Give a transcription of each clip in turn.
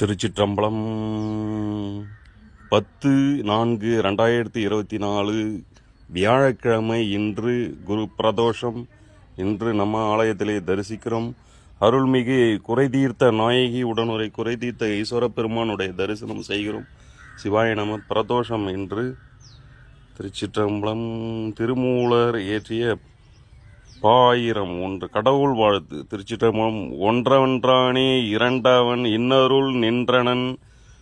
திருச்சிற்றம்பலம் பத்து நான்கு ரெண்டாயிரத்தி இருபத்தி நாலு வியாழக்கிழமை இன்று குரு பிரதோஷம். இன்று நம்ம ஆலயத்திலே தரிசிக்கிறோம். அருள்மிகு குறைதீர்த்த நாயகி உடனுரை குறைதீர்த்த ஈஸ்வர பெருமானுடைய தரிசனம் செய்கிறோம். சிவாய நம பிரதோஷம் என்று திருச்சிற்றம்பலம் திருமூலர் இயற்றிய பாயிரம் ஒன்று. கடவுள் வாழ்த்து. திருச்சிற்றம்பலம் ஒன்றவன்றானே இரண்டவன் இன்னருள் நின்றனன்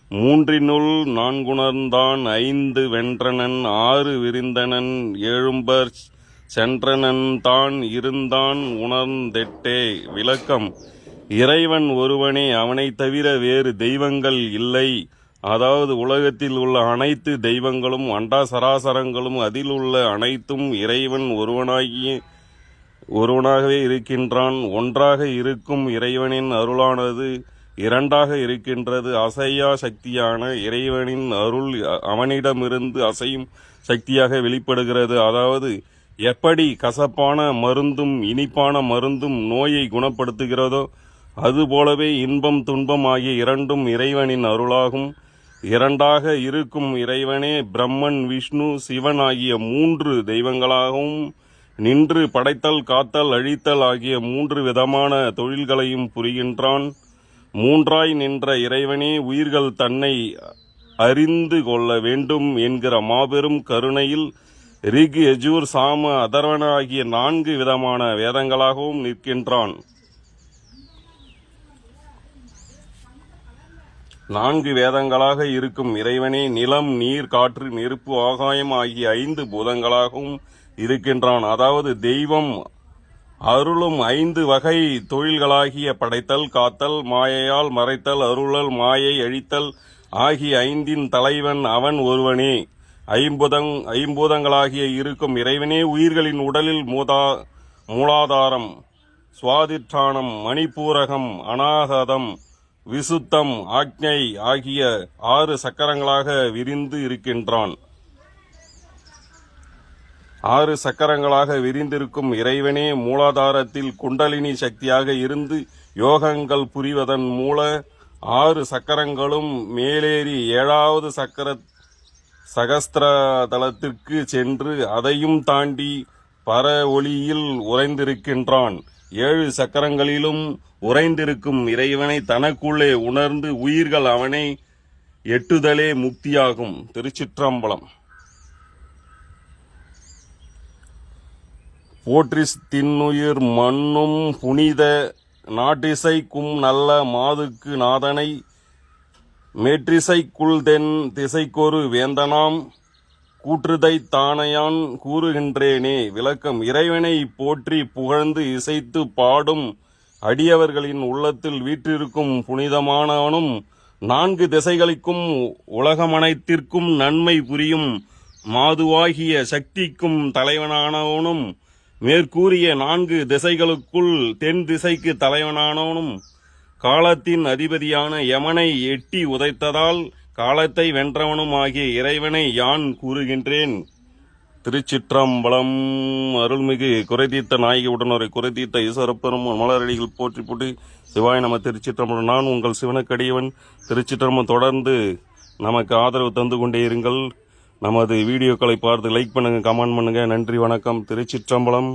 மூன்றினுள் நான்குணர்ந்தான் ஐந்து வென்றனன் ஆறு விரிந்தனன் எழும்பர் சென்றனன் தான் இருந்தான் உணர்ந்தெட்டே. விளக்கம் இறைவன் ஒருவனே அவனைத் தவிர வேறு தெய்வங்கள் இல்லை. அதாவது உலகத்தில் உள்ள அனைத்து தெய்வங்களும் அண்டா சராசரங்களும் அதில் உள்ள அனைத்தும் இறைவன் ஒருவனாகிய ஒருவனாகவே இருக்கின்றான் ஒன்றாக இருக்கும் இறைவனின் அருளானது இரண்டாக இருக்கின்றது அசையா சக்தியான இறைவனின் அருள் அவனிடமிருந்து அசையும் சக்தியாக வெளிப்படுகிறது. அதாவது எப்படி கசப்பான மருந்தும் இனிப்பான மருந்தும் நோயை குணப்படுத்துகிறதோ அதுபோலவே இன்பம் துன்பம் ஆகிய இரண்டும் இறைவனின் அருளாகும். இரண்டாக இருக்கும் இறைவனே பிரம்மன் விஷ்ணு சிவன் ஆகிய மூன்று தெய்வங்களாகவும் நின்று படைத்தல் காத்தல் அழித்தல் ஆகிய மூன்று விதமான தொழில்களையும் புரிகின்றான். மூன்றாய் நின்ற இறைவனே உயிர்கள் தன்னை அறிந்து கொள்ள வேண்டும் என்கிற மாபெரும் கருணையில் ரிக் எஜூர் சாம அதர்வன ஆகிய நான்கு விதமான வேதங்களாகவும் நிற்கின்றான். நான்கு வேதங்களாக இருக்கும் இறைவனே நிலம் நீர் காற்று நெருப்பு ஆகாயம் ஆகிய ஐந்து பூதங்களாகவும் இருக்கின்றான். அதாவது தெய்வம் அருளும் ஐந்து வகை தொழில்களாகிய படைத்தல் காத்தல் மாயையால் மறைத்தல் அருளல் மாயை அழித்தல் ஆகிய ஐந்தின் தலைவன் அவன் ஒருவனே. ஐம்புதங் ஐம்பூதங்களாகிய இருக்கும் இறைவனே உயிர்களின் உடலில் மூதா மூலாதாரம் சுவாதிஷ்டானம் மணிப்பூரகம் அநாகதம் விசுத்தம் ஆக்ஞை ஆகிய ஆறு சக்கரங்களாக விரிந்து இருக்கின்றான். ஆறு சக்கரங்களாக விரிந்திருக்கும் இறைவனே மூலாதாரத்தில் குண்டலினி சக்தியாக இருந்து யோகங்கள் புரிவதன் மூல ஆறு சக்கரங்களும் மேலேறி ஏழாவது சக்கர சகஸ்திர தளத்திற்கு சென்று அதையும் தாண்டி பர ஒளியில் உறைந்திருக்கின்றான். ஏழு சக்கரங்களிலும் உறைந்திருக்கும் இறைவனை தனக்குள்ளே உணர்ந்து உயிர்கள் அவனை எட்டுதலே முக்தியாகும். திருச்சிற்றம்பலம். போற்றிஸ் தின்னுயிர் மண்ணும் புனித நாட்டிசைக்கும் நல்ல மாதுக்கு நாதனை மேற்றிசைக்குள் தென் திசைக்கொரு வேந்தனாம் கூற்றுதை தானையான் கூறுகின்றேனே விளக்கம். இறைவனை போற்றி புகழ்ந்து இசைத்து பாடும் அடியவர்களின் உள்ளத்தில் வீற்றிருக்கும் புனிதமானவனும் நான்கு திசைகளுக்கும் உலகமனைத்திற்கும் நன்மை புரியும் மாதுவாகிய சக்திக்கும் தலைவனானவனும் மேற்கூறிய நான்கு திசைகளுக்குள் தென் திசைக்கு தலைவனானவனும் காலத்தின் அதிபதியான யமனை எட்டி உதைத்ததால் காலத்தை வென்றவனும் ஆகிய இறைவனை யான் கூறுகின்றேன்? திருச்சிற்றம்பலம் அருள்மிகு குறைதீர்த்த நாயகி உடனரை குறைதீர்த்த ஈஸ்வரப்பெரும் மலரடிகள் போற்றி போட்டு சிவாய் நம்ம திருச்சிற்றம்பலம் நான் உங்கள் சிவனக்கடியவன். திருச்சிற்றம்பலம் தொடர்ந்து நமக்கு ஆதரவு தந்து கொண்டே இருங்கள். நமது வீடியோக்களை பார்த்து லைக் பண்ணுங்கள் கமெண்ட் பண்ணுங்கள் நன்றி வணக்கம். திருச்சிற்றம்பலம்.